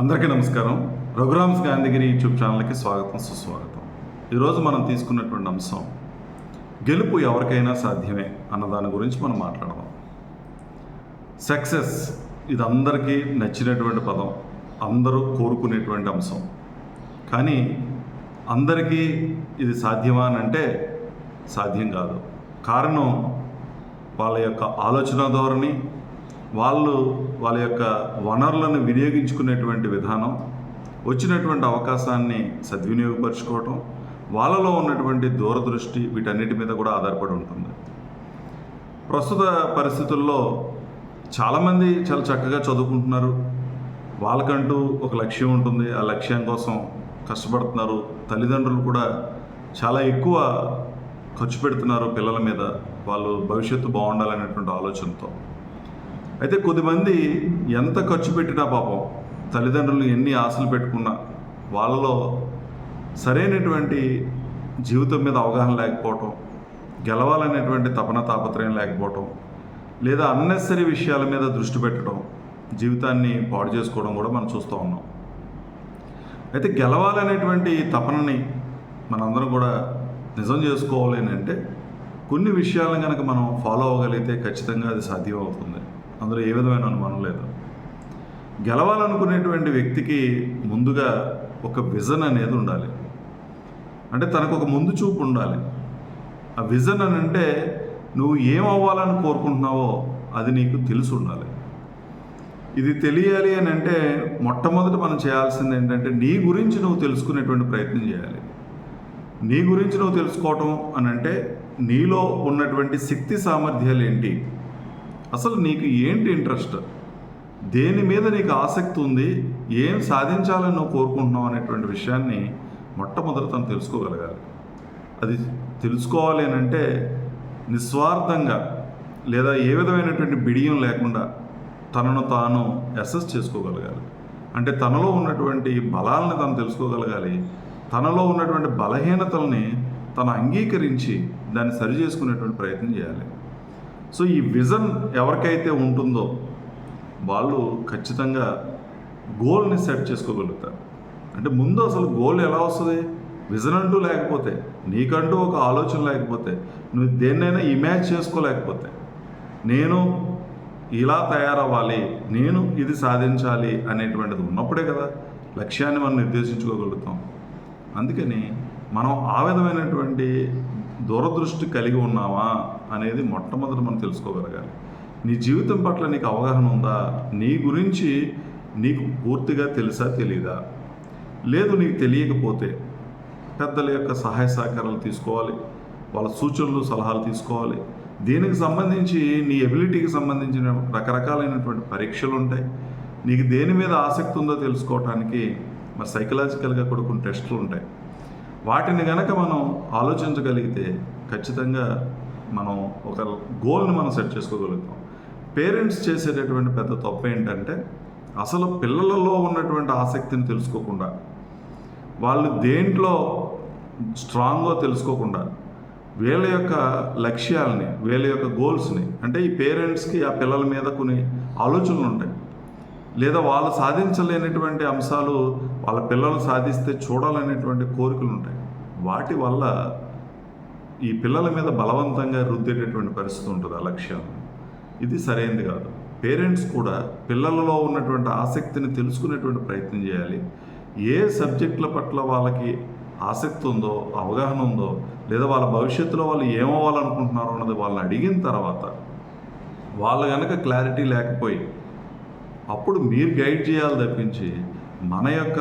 అందరికీ నమస్కారం. రఘురామ్స్ గాంధీగిరి యూట్యూబ్ ఛానల్కి స్వాగతం సుస్వాగతం. ఈరోజు మనం తీసుకున్నటువంటి అంశం గెలుపు ఎవరికైనా సాధ్యమే అన్న దాని గురించి మనం మాట్లాడదాం. సక్సెస్ ఇది అందరికీ నచ్చినటువంటి పదం అందరూ కోరుకునేటువంటి అంశం. కానీ అందరికీ ఇది సాధ్యమా అని అంటే సాధ్యం కాదు. కారణం వాళ్ళ యొక్క ఆలోచన ధోరణి వాళ్ళు వాళ్ళ యొక్క వనరులను వినియోగించుకునేటువంటి విధానం వచ్చినటువంటి అవకాశాన్ని సద్వినియోగపరచుకోవటం వాళ్ళలో ఉన్నటువంటి దూరదృష్టి వీటన్నిటి మీద కూడా ఆధారపడి ఉంటుంది. ప్రస్తుత పరిస్థితుల్లో చాలామంది చాలా చక్కగా చదువుకుంటున్నారు. వాళ్ళకంటూ ఒక లక్ష్యం ఉంటుంది. ఆ లక్ష్యం కోసం కష్టపడుతున్నారు. తల్లిదండ్రులు కూడా చాలా ఎక్కువ ఖర్చు పెడుతున్నారు పిల్లల మీద. వాళ్ళు భవిష్యత్తు బాగుండాలనేటువంటి ఆలోచనతో. అయితే కొద్దిమంది ఎంత ఖర్చు పెట్టినా పాపం తల్లిదండ్రులు ఎన్ని ఆశలు పెట్టుకున్నా వాళ్ళలో సరైనటువంటి జీవితం మీద అవగాహన లేకపోవటం గెలవాలనేటువంటి తపన తాపత్రయం లేకపోవటం లేదా అన్నెసరీ విషయాల మీద దృష్టి పెట్టడం జీవితాన్ని పాడు చేసుకోవడం కూడా మనం చూస్తూ ఉన్నాం. అయితే గెలవాలనేటువంటి తపనని మనందరం కూడా నిజం చేసుకోవాలి అని అంటే కొన్ని విషయాలను కనుక మనం ఫాలో అవ్వగలిగితే ఖచ్చితంగా అది సాధ్యం అవుతుంది అందులో ఏ విధమైన అనుమానం లేదు. గెలవాలనుకునేటువంటి వ్యక్తికి ముందుగా ఒక విజన్ అనేది ఉండాలి. అంటే తనకు ఒక ముందు చూపు ఉండాలి. ఆ విజన్ అని అంటే నువ్వు ఏం అవ్వాలని కోరుకుంటున్నావో అది నీకు తెలిసి ఉండాలి. ఇది తెలియాలి అని అంటే మొట్టమొదట మనం చేయాల్సింది ఏంటంటే నీ గురించి నువ్వు తెలుసుకునేటువంటి ప్రయత్నం చేయాలి. నీ గురించి నువ్వు తెలుసుకోవటం అని అంటే నీలో ఉన్నటువంటి శక్తి సామర్థ్యాలు ఏంటి? అసలు నీకు ఏంటి ఇంట్రెస్ట్? దేని మీద నీకు ఆసక్తి ఉంది? ఏం సాధించాలని నువ్వు కోరుకుంటున్నావు అనేటువంటి విషయాన్ని మొట్టమొదట తను తెలుసుకోగలగాలి. అది తెలుసుకోవాలి అని అంటే నిస్వార్థంగా లేదా ఏ విధమైనటువంటి బిడియం లేకుండా తనను తాను అసెస్ చేసుకోగలగాలి. అంటే తనలో ఉన్నటువంటి బలాలను తను తెలుసుకోగలగాలి. తనలో ఉన్నటువంటి బలహీనతల్ని తను అంగీకరించి దాన్ని సరి చేసుకునేటువంటి ప్రయత్నం చేయాలి. సో ఈ విజన్ ఎవరికైతే ఉంటుందో వాళ్ళు ఖచ్చితంగా గోల్ని సెట్ చేసుకోగలుగుతారు. అంటే ముందు అసలు గోల్ ఎలా వస్తుంది? విజన్ అంటూ లేకపోతే నీకంటూ ఒక ఆలోచన లేకపోతే నువ్వు దేన్నైనా ఇమాజ్ చేసుకోలేకపోతే నేను ఇలా తయారవ్వాలి నేను ఇది సాధించాలి అనేటువంటిది ఉన్నప్పుడే కదా లక్ష్యాన్ని మనం నిర్దేశించుకోగలుగుతాం. అందుకని మనం ఆ విధమైనటువంటి దూరదృష్టి కలిగి ఉన్నావా అనేది మొట్టమొదటి మనం తెలుసుకోగలగాలి. నీ జీవితం పట్ల నీకు అవగాహన ఉందా? నీ గురించి నీకు పూర్తిగా తెలుసా తెలీదా? లేదు నీకు తెలియకపోతే పెద్దల యొక్క సహాయ సహకారాలు తీసుకోవాలి. వాళ్ళ సూచనలు సలహాలు తీసుకోవాలి. దీనికి సంబంధించి నీ ఎబిలిటీకి సంబంధించిన రకరకాలైనటువంటి పరీక్షలు ఉంటాయి. నీకు దేని మీద ఆసక్తి ఉందో తెలుసుకోవటానికి మరి సైకలాజికల్గా కూడా కొన్ని టెస్టులు ఉంటాయి. వాటిని గనక మనం ఆలోచించగలిగితే ఖచ్చితంగా మనం ఒక గోల్ని మనం సెట్ చేసుకోగలుగుతాం. పేరెంట్స్ చేసేటటువంటి పెద్ద తప్పు ఏంటంటే అసలు పిల్లలలో ఉన్నటువంటి ఆసక్తిని తెలుసుకోకుండా వాళ్ళు దేంట్లో స్ట్రాంగ్గా తెలుసుకోకుండా వీళ్ళ యొక్క లక్ష్యాలని వీళ్ళ యొక్క గోల్స్ని అంటే ఈ పేరెంట్స్కి ఆ పిల్లల మీద కొన్ని ఆలోచనలు ఉంటాయి. లేదా వాళ్ళు సాధించలేనటువంటి అంశాలు వాళ్ళ పిల్లలు సాధిస్తే చూడాలనేటువంటి కోరికలు ఉంటాయి. వాటి వల్ల ఈ పిల్లల మీద బలవంతంగా రుద్దేటటువంటి పరిస్థితి ఉంటుంది ఆ లక్ష్యం. ఇది సరైనది కాదు. పేరెంట్స్ కూడా పిల్లలలో ఉన్నటువంటి ఆసక్తిని తెలుసుకునేటువంటి ప్రయత్నం చేయాలి. ఏ సబ్జెక్టుల పట్ల వాళ్ళకి ఆసక్తి ఉందో అవగాహన ఉందో లేదా వాళ్ళ భవిష్యత్తులో వాళ్ళు ఏమవ్వాలనుకుంటున్నారో అన్నది వాళ్ళని అడిగిన తర్వాత వాళ్ళు కనుక క్లారిటీ లేకపోయి అప్పుడు మీరు గైడ్ చేయాలి తప్పించి మన యొక్క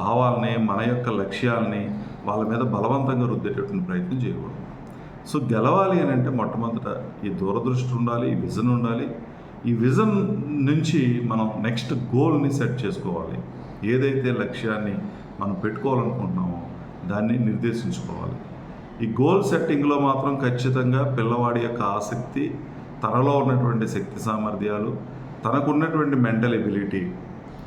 భావాల్ని మన యొక్క లక్ష్యాలని వాళ్ళ మీద బలవంతంగా రుద్దేటటువంటి ప్రయత్నం చేయకూడదు. సో గెలవాలి అని అంటే మొట్టమొదట ఈ దూరదృష్టి ఉండాలి ఈ విజన్ ఉండాలి. ఈ విజన్ నుంచి మనం నెక్స్ట్ గోల్ని సెట్ చేసుకోవాలి. ఏదైతే లక్ష్యాన్ని మనం పెట్టుకోవాలనుకుంటున్నామో దాన్ని నిర్దేశించుకోవాలి. ఈ గోల్ సెట్టింగ్లో మాత్రం ఖచ్చితంగా పిల్లవాడి యొక్క ఆసక్తి తనలో ఉన్నటువంటి శక్తి సామర్థ్యాలు తనకున్నటువంటి మెంటల్ ఎబిలిటీ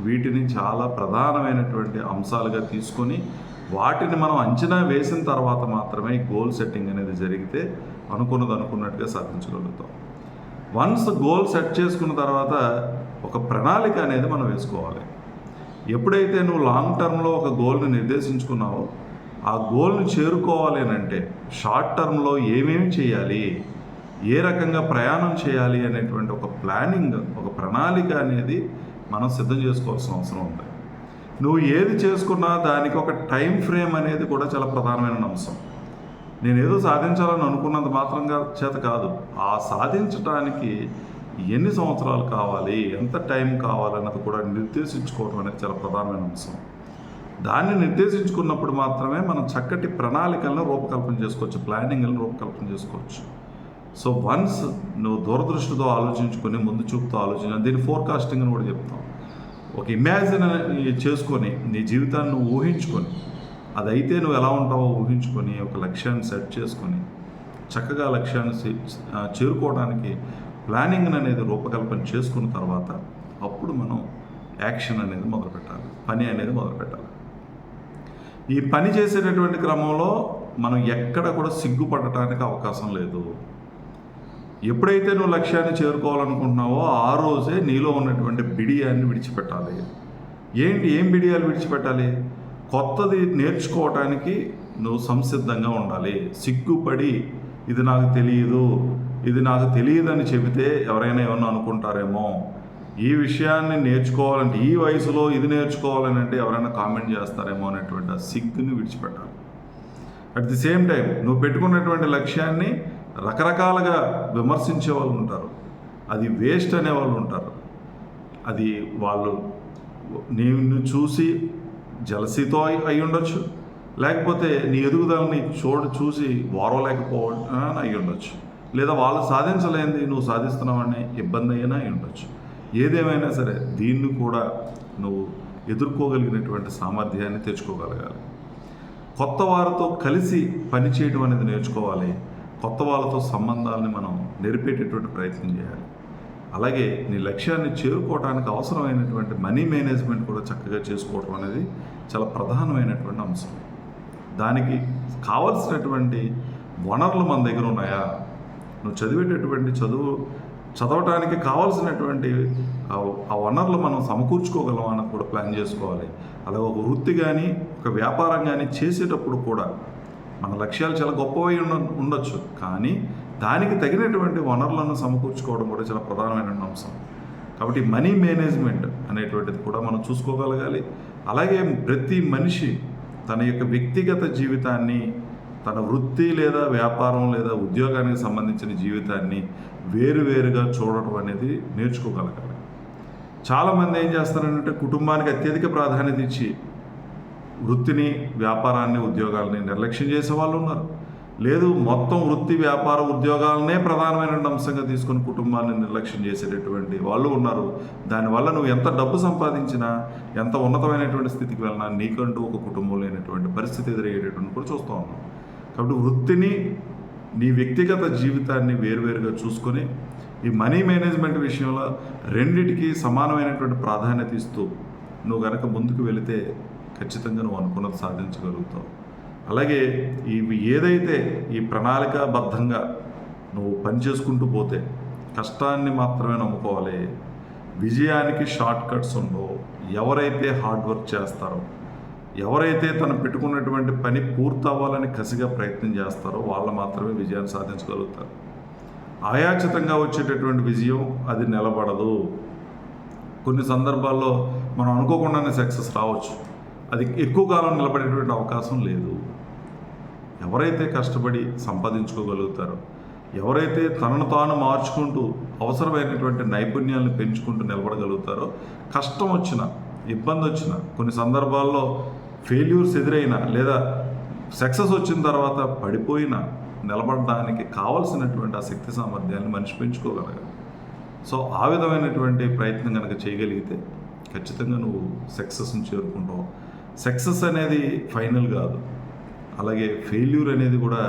వీటిని చాలా ప్రధానమైనటువంటి అంశాలుగా తీసుకొని వాటిని మనం అంచనా వేసిన తర్వాత మాత్రమే గోల్ సెట్టింగ్ అనేది జరిగితే అనుకున్నది అనుకున్నట్టుగా సాధించగలుగుతాం. వన్స్ గోల్ సెట్ చేసుకున్న తర్వాత ఒక ప్రణాళిక అనేది మనం వేసుకోవాలి. ఎప్పుడైతే నువ్వు లాంగ్ టర్మ్లో ఒక గోల్ని నిర్దేశించుకున్నావో ఆ గోల్ని చేరుకోవాలి అని అంటే షార్ట్ టర్మ్లో ఏమేమి చేయాలి? ఏ రకంగా ప్రయాణం చేయాలి అనేటువంటి ఒక ప్లానింగ్ ఒక ప్రణాళిక అనేది మనం సిద్ధం చేసుకోవాల్సిన అవసరం ఉంది. నువ్వు ఏది చేసుకున్నా దానికి ఒక టైం ఫ్రేమ్ అనేది కూడా చాలా ప్రధానమైన అంశం. నేను ఏదో సాధించాలని అనుకున్నంత మాత్రంగా చేత కాదు. ఆ సాధించడానికి ఎన్ని సంవత్సరాలు కావాలి ఎంత టైం కావాలన్నది కూడా నిర్దేశించుకోవడం అనేది చాలా ప్రధానమైన అంశం. దాన్ని నిర్దేశించుకున్నప్పుడు మాత్రమే మనం చక్కటి ప్రణాళికలను రూపకల్పన చేసుకోవచ్చు ప్లానింగ్లను రూపకల్పన చేసుకోవచ్చు. సో వన్స్ నువ్వు దూరదృష్టితో ఆలోచించుకొని ముందు చూపుతో ఆలోచించ దీన్ని ఫోర్కాస్టింగ్ అని కూడా చెప్తాం. ఒక ఇమాజిన్ చేసుకొని నీ జీవితాన్ని నువ్వు ఊహించుకొని అదైతే నువ్వు ఎలా ఉంటావో ఊహించుకొని ఒక లక్ష్యాన్ని సెట్ చేసుకొని చక్కగా లక్ష్యాన్ని చేరుకోవడానికి ప్లానింగ్ అనేది రూపకల్పన చేసుకున్న తర్వాత అప్పుడు మనం యాక్షన్ అనేది మొదలు పెట్టాలి. పని అనేది మొదలు పెట్టాలి. ఈ పని చేసేటటువంటి క్రమంలో మనం ఎక్కడ కూడా సిగ్గుపడటానికి అవకాశం లేదు. ఎప్పుడైతే నువ్వు లక్ష్యాన్ని చేరుకోవాలనుకుంటున్నావో ఆ రోజే నీలో ఉన్నటువంటి బిడియాన్ని విడిచిపెట్టాలి. ఏంటి? ఏం బిడియాలు విడిచిపెట్టాలి? కొత్తది నేర్చుకోవటానికి నువ్వు సంసిద్ధంగా ఉండాలి. సిగ్గుపడి ఇది నాకు తెలియదు ఇది నాకు తెలియదని చెబితే ఎవరైనా ఏమన్నా అనుకుంటారేమో. ఈ విషయాన్ని నేర్చుకోవాలంటే ఈ వయసులో ఇది నేర్చుకోవాలని అంటే ఎవరైనా కామెంట్ చేస్తారేమో అనేటువంటి ఆ సిగ్గుని విడిచిపెట్టాలి. అట్ ది సేమ్ టైం నువ్వు పెట్టుకున్నటువంటి లక్ష్యాన్ని రకరకాలుగా విమర్శించే వాళ్ళు ఉంటారు. అది వేస్ట్ అనే వాళ్ళు ఉంటారు. అది వాళ్ళు నిన్ను చూసి జలసీతో అయి ఉండొచ్చు. లేకపోతే నీ ఎదుగుదలని చూడ చూసి వారవలేకపోవడం అయి ఉండొచ్చు. లేదా వాళ్ళు సాధించలేనిది నువ్వు సాధిస్తున్నావని ఇబ్బంది అయినా అయి ఉండొచ్చు. ఏదేమైనా సరే దీన్ని కూడా నువ్వు ఎదుర్కోగలిగినటువంటి సామర్థ్యాన్ని తెచ్చుకోగలగాలి. కొత్త వారితో కలిసి పనిచేయడం అనేది నేర్చుకోవాలి. కొత్త వాళ్ళతో సంబంధాలని మనం నెరిపేటటువంటి ప్రయత్నం చేయాలి. అలాగే నీ లక్ష్యాన్ని చేరుకోవడానికి అవసరమైనటువంటి మనీ మేనేజ్మెంట్ కూడా చక్కగా చేసుకోవడం అనేది చాలా ప్రధానమైనటువంటి అంశం. దానికి కావలసినటువంటి వనరులు మన దగ్గర ఉన్నాయా? నువ్వు చదివేటటువంటి చదువు చదవటానికి కావాల్సినటువంటి ఆ- వనరులు మనం సమకూర్చుకోగలం కూడా ప్లాన్ చేసుకోవాలి. అలాగే ఒక వృత్తి కానీ ఒక వ్యాపారం కానీ చేసేటప్పుడు కూడా మన లక్ష్యాలు చాలా గొప్పవై ఉండ ఉండొచ్చు. కానీ దానికి తగినటువంటి వనరులను సమకూర్చుకోవడం కూడా చాలా ప్రధానమైన అంశం. కాబట్టి మనీ మేనేజ్మెంట్ అనేటువంటిది కూడా మనం చూసుకోగలగాలి. అలాగే ప్రతి మనిషి తన యొక్క వ్యక్తిగత జీవితాన్ని తన వృత్తి లేదా వ్యాపారం లేదా ఉద్యోగానికి సంబంధించిన జీవితాన్ని వేరువేరుగా చూడటం అనేది నేర్చుకోగలగాలి. చాలామంది ఏం చేస్తారంటే కుటుంబానికి అత్యధిక ప్రాధాన్యత ఇచ్చి వృత్తిని వ్యాపారాన్ని ఉద్యోగాలని నిర్లక్ష్యం చేసే వాళ్ళు ఉన్నారు. లేదు మొత్తం వృత్తి వ్యాపార ఉద్యోగాలనే ప్రధానమైన అంశంగా తీసుకుని కుటుంబాన్ని నిర్లక్ష్యం చేసేటటువంటి వాళ్ళు ఉన్నారు. దానివల్ల నువ్వు ఎంత డబ్బు సంపాదించినా ఎంత ఉన్నతమైనటువంటి స్థితికి వెళ్ళినా నీకంటూ ఒక కుటుంబం లేనటువంటి పరిస్థితి ఎదురయ్యేటటువంటి కూడా చూస్తూ ఉన్నాం. కాబట్టి వృత్తిని నీ వ్యక్తిగత జీవితాన్ని వేరువేరుగా చూసుకొని ఈ మనీ మేనేజ్మెంట్ విషయంలో రెండిటికి సమానమైనటువంటి ప్రాధాన్యత ఇస్తూ నువ్వు కనుక ముందుకు వెళితే ఖచ్చితంగా నువ్వు అనుకున్నది సాధించగలుగుతావు. అలాగే ఇవి ఏదైతే ఈ ప్రణాళికాబద్ధంగా నువ్వు పని చేసుకుంటూ పోతే కష్టాన్ని మాత్రమే నమ్ముకోవాలి. విజయానికి షార్ట్ కట్స్ ఉండవు. ఎవరైతే హార్డ్ వర్క్ చేస్తారో ఎవరైతే తను పెట్టుకున్నటువంటి పని పూర్తవ్వాలని కసిగా ప్రయత్నం చేస్తారో వాళ్ళు మాత్రమే విజయాన్ని సాధించగలుగుతారు. ఆయాచితంగా వచ్చేటటువంటి విజయం అది నిలబడదు. కొన్ని సందర్భాల్లో మనం అనుకోకుండానే సక్సెస్ రావచ్చు. అది ఎక్కువ కాలం నిలబడేటువంటి అవకాశం లేదు. ఎవరైతే కష్టపడి సంపాదించుకోగలుగుతారో ఎవరైతే తనను తాను మార్చుకుంటూ అవసరమైనటువంటి నైపుణ్యాలను పెంచుకుంటూ నిలబడగలుగుతారో కష్టం వచ్చిన ఇబ్బంది వచ్చిన కొన్ని సందర్భాల్లో ఫెయిల్యూర్స్ ఎదురైనా లేదా సక్సెస్ వచ్చిన తర్వాత పడిపోయినా నిలబడడానికి కావలసినటువంటి ఆ శక్తి సామర్థ్యాన్ని మనిషి పెంచుకోగలగాలి. సో ఆ విధమైనటువంటి ప్రయత్నం కనుక చేయగలిగితే ఖచ్చితంగా నువ్వు సక్సెస్ని చేరుకుంటావు. సక్సెస్ అనేది ఫైనల్ కాదు. అలాగే ఫెయిల్యూర్ అనేది కూడా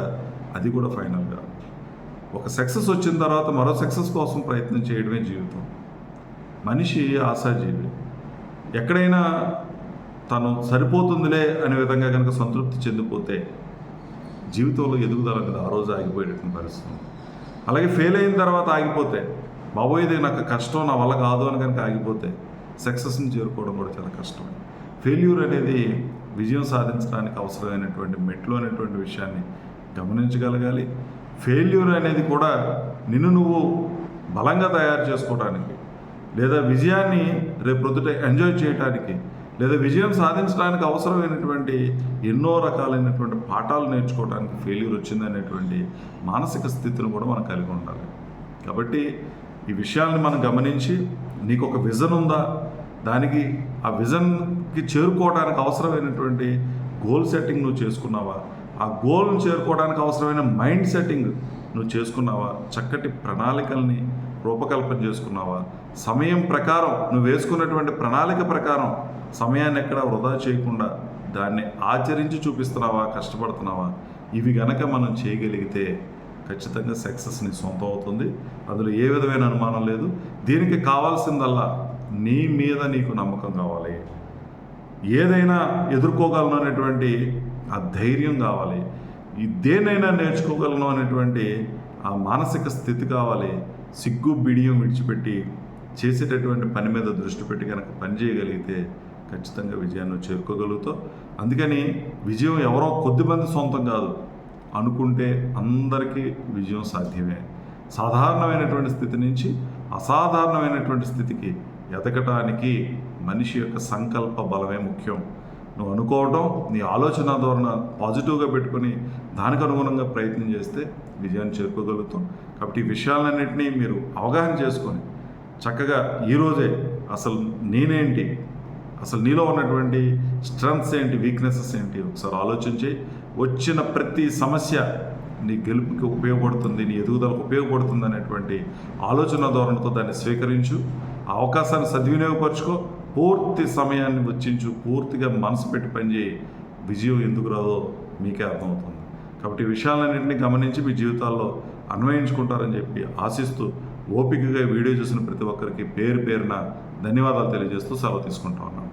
అది కూడా ఫైనల్ కాదు. ఒక సక్సెస్ వచ్చిన తర్వాత మరో సక్సెస్ కోసం ప్రయత్నం చేయడమే జీవితం. మనిషి ఆశాజీవి ఎక్కడైనా తను సరిపోతుందిలే అనే విధంగా కనుక సంతృప్తి చెందిపోతే జీవితంలో ఎదుగుదల కదా ఆ రోజు ఆగిపోయేటటువంటి పరిస్థితి అలాగే ఫెయిల్ అయిన తర్వాత ఆగిపోతే బాబోయేది నాకు కష్టం నా వల్ల కాదు అని కనుక ఆగిపోతే సక్సెస్ని చేరుకోవడం కూడా చాలా కష్టం. ఫెయిల్యూర్ అనేది విజయం సాధించడానికి అవసరమైనటువంటి మెట్లు అనేటువంటి విషయాన్ని గమనించగలగాలి. ఫెయిల్యూర్ అనేది కూడా నిన్ను నువ్వు బలంగా తయారు చేసుకోవడానికి లేదా విజయాన్ని రేపు ప్రొద్దుట ఎంజాయ్ చేయడానికి లేదా విజయం సాధించడానికి అవసరమైనటువంటి ఎన్నో రకాలైనటువంటి పాఠాలు నేర్చుకోవడానికి ఫెయిల్యూర్ వచ్చిందనేటువంటి మానసిక స్థితిని కూడా మనం కలిగి ఉండాలి. కాబట్టి ఈ విషయాల్ని మనం గమనించి నీకు ఒక విజన్ ఉందా? దానికి ఆ విజన్ విజన్కి చేరుకోవడానికి అవసరమైనటువంటి గోల్ సెట్టింగ్ నువ్వు చేసుకున్నావా? ఆ గోల్ను చేరుకోవడానికి అవసరమైన మైండ్ సెట్టింగ్ నువ్వు చేసుకున్నావా? చక్కటి ప్రణాళికల్ని రూపకల్పన చేసుకున్నావా? సమయం ప్రకారం నువ్వు వేసుకున్నటువంటి ప్రణాళిక ప్రకారం సమయాన్ని ఎక్కడ వృధా చేయకుండా దాన్ని ఆచరించి చూపిస్తున్నావా? కష్టపడుతున్నావా? ఇవి గనక మనం చేయగలిగితే ఖచ్చితంగా సక్సెస్ని సొంతం అవుతుంది. అందులో ఏ విధమైన అనుమానం లేదు. దీనికి కావాల్సిందల్లా నీ మీద నీకు నమ్మకం కావాలి. ఏదైనా ఎదుర్కోగలను అనేటువంటి ఆ ధైర్యం కావాలి. ఈ దేనైనా నేర్చుకోగలను అనేటువంటి ఆ మానసిక స్థితి కావాలి. సిగ్గు బిడియం విడిచిపెట్టి చేసేటటువంటి పని మీద దృష్టి పెట్టి కనుక పని చేయగలిగితే ఖచ్చితంగా విజయాన్ని చేరుకోగలుగుతాం చేరుకోగలుగుతావు. అందుకని విజయం ఎవరో కొద్దిమంది సొంతం కాదు. అనుకుంటే అందరికీ విజయం సాధ్యమే. సాధారణమైనటువంటి స్థితి నుంచి అసాధారణమైనటువంటి స్థితికి ఎదగటానికి మనిషి యొక్క సంకల్ప బలమే ముఖ్యం. నువ్వు అనుకోవటం నీ ఆలోచన ధోరణ పాజిటివ్గా పెట్టుకొని దానికి అనుగుణంగా ప్రయత్నం చేస్తే విజయాన్ని చేరుకోగలుగుతాం. కాబట్టి ఈ విషయాలన్నింటినీ మీరు అవగాహన చేసుకొని చక్కగా ఈరోజే అసలు నేనేంటి అసలు నీలో ఉన్నటువంటి స్ట్రెంగ్స్ ఏంటి వీక్నెసెస్ ఏంటి ఒకసారి ఆలోచించి వచ్చిన ప్రతి సమస్య నీ గెలుపుకి ఉపయోగపడుతుంది నీ ఎదుగుదలకు ఉపయోగపడుతుంది అనేటువంటి ఆలోచన ధోరణితో దాన్ని స్వీకరించు. ఆ అవకాశాన్ని సద్వినియోగపరచుకో. పూర్తి సమయాన్ని వెచ్చించు పూర్తిగా మనసు పెట్టి పనిచేయి. విజయం ఎందుకు రాదో మీకే అర్థమవుతుంది. కాబట్టి ఈ విషయాలన్నింటినీ గమనించి మీ జీవితాల్లో అన్వయించుకుంటారని చెప్పి ఆశిస్తూ ఓపికగా వీడియో చూసిన ప్రతి ఒక్కరికి పేరు పేరున ధన్యవాదాలు తెలియజేస్తూ సెలవు తీసుకుంటా ఉన్నాను.